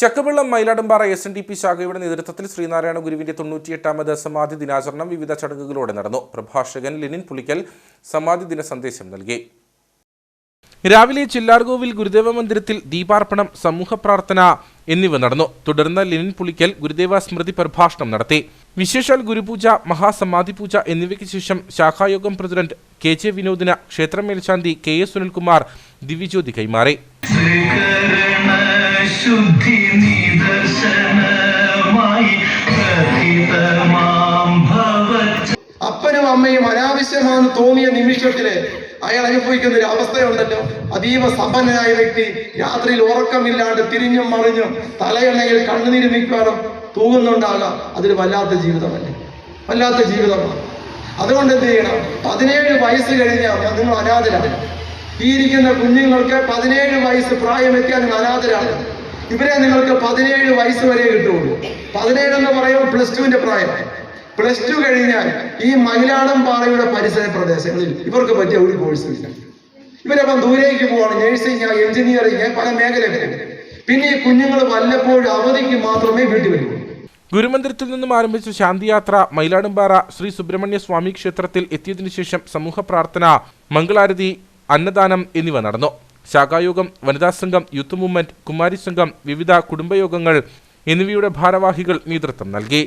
Chakkavellam Mayiladumpara S N D P ശാഖയുടെ നേതൃത്വത്തിൽ ശ്രീനാരായണ ഗുരുവിന്റെ തൊണ്ണൂറ്റിയെട്ടാമത് സമാധി ദിനാചരണം വിവിധ ചടങ്ങുകളോടെ നടന്നു. പ്രഭാഷകൻ ലിനിൻ പുളിക്കൽ സമാധി ദിന സന്ദേശം നൽകി. രാവിലെ ചില്ലാർകോവിൽ ഗുരുദേവ മന്ദിരത്തിൽ ദീപാർപ്പണം സമൂഹ പ്രാർത്ഥന എന്നിവ നടന്നു. തുടർന്ന് ലിനിൻ പുളിക്കൽ ഗുരുദേവ സ്മൃതി പ്രഭാഷണം നടത്തി. വിശേഷാൽ ഗുരുപൂജ മഹാസമാധി പൂജ എന്നിവയ്ക്ക് ശേഷം ശാഖായോഗം പ്രസിഡന്റ് കെ ജെ വിനോദിന് ക്ഷേത്രം മേൽശാന്തി കെ എസ് സുനിൽകുമാർ ദിവ്യജ്യോതി കൈമാറി. ശുദ്ധി അപ്പനും അമ്മയും അനാവശ്യമാണെന്ന് തോന്നിയ നിമിഷത്തിൽ അയാൾ അനുഭവിക്കുന്ന ഒരു അവസ്ഥയുണ്ടല്ലോ. അതീവ സമ്പന്നനായ വ്യക്തി രാത്രിയിൽ ഉറക്കമില്ലാണ്ട് തിരിഞ്ഞും മറിഞ്ഞും തലയെണ്ണയിൽ കണ്ണുനീര് നിൽക്കാനും തൂങ്ങുന്നുണ്ടാകാം അതൊരു വല്ലാത്ത ജീവിതമല്ലേ? വല്ലാത്ത ജീവിതമാണ്. അതുകൊണ്ട് എന്ത് ചെയ്യണം? പതിനേഴ് വയസ്സ് കഴിഞ്ഞാൽ നിങ്ങൾ അനാഥരാണ്. ഈ ഇരിക്കുന്ന കുഞ്ഞുങ്ങൾക്ക് പതിനേഴ് വയസ്സ് പ്രായമെത്തിയാൽ നിങ്ങൾ അനാഥരാണ്. ഇവരെ നിങ്ങൾക്ക് പതിനേഴ് വയസ്സ് വരെ കിട്ടുള്ളൂ പതിനേഴ് എന്ന് പറയുമ്പോൾ പ്ലസ് ടുവിന്റെ പ്രായം. പ്ലസ് ടു കഴിഞ്ഞാൽ ഈ മയിലാടം പാറയുടെ പരിസര പ്രദേശങ്ങളിൽ ഇവർക്ക് പറ്റിയ ഒരു കോഴ്സ് ഇല്ല. ഇവരപ്പം ദൂരേക്ക് പോവാണ് നഴ്സിംഗ് എഞ്ചിനീയറിംഗ് പല മേഖലകളിൽ പിന്നെ ഈ കുഞ്ഞുങ്ങൾ വല്ലപ്പോഴും അവധിക്ക് മാത്രമേ വീട്ടിൽ വരൂ. ഗുരുമന്ദിരത്തിൽ നിന്നും ആരംഭിച്ച ശാന്തിയാത്ര മയിലാടുംപാറ ശ്രീ സുബ്രഹ്മണ്യ സ്വാമി ക്ഷേത്രത്തിൽ എത്തിയതിനു ശേഷം സമൂഹ പ്രാർത്ഥന മംഗളാരതി അന്നദാനം എന്നിവ നടന്നു. ശാഖായോഗം വനിതാ സംഘം യൂത്ത് മൂവ്മെന്റ് കുമാരി സംഘം വിവിധ കുടുംബയോഗങ്ങൾ എന്നിവയുടെ ഭാരവാഹികൾ നേതൃത്വം നൽകി.